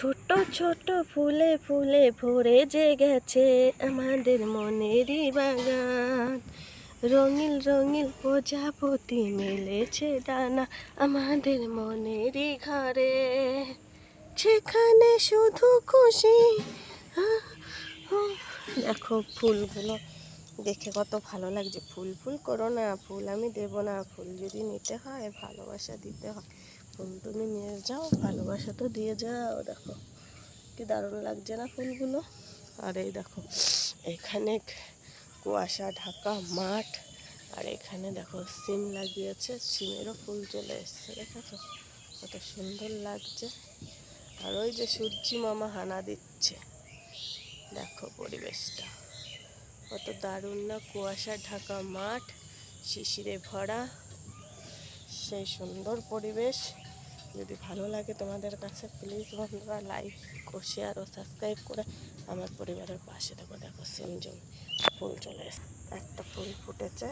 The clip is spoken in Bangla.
ছোট ছোট ফুলে ফুলে ভরে যে গেছে আমাদের মনেরই বাগান। রঙিল রঙিল প্রজাপতি মেলেছে ডানা আমাদের মনেরই ঘরে। সেখানে শুধু খুশি। দেখো ফুলগুলো। দেখে কত ভালো লাগছে। ফুল ফুল করো না, ফুল আমি দেবো না। ফুল যদি নিতে হয়, ভালোবাসা দিতে হয়। ফুল তুমি নিয়ে যাও ভালোবাসা তো দিয়ে যাও, দেখো। কি দারুণ লাগছে না ফুলগুলো আর এই দেখো, এখানে কুয়াশা, ঢাকা, মাঠ, আর এখানে দেখো সিম লাগিয়েছে, সিমেরও ফুল চলে এসছে, দেখেছ? কত সুন্দর লাগছে। আর ওই যে সূর্যি মামা হানা দিচ্ছে, দেখো পরিবেশটা। কত দারুণ না, কুয়াশা, ঢাকা, মাঠ, শিশিরে ভরা, সেই সুন্দর পরিবেশ। যদি ভালো লাগে তোমাদের কাছে প্লিজ বন্ধুরা লাইক শেয়ার ও সাবস্ক্রাইব করে আমার পরিবারের পাশে দেখো দেখো, সেম জমি ফুল চলে একটা ফুল ফুটেছে।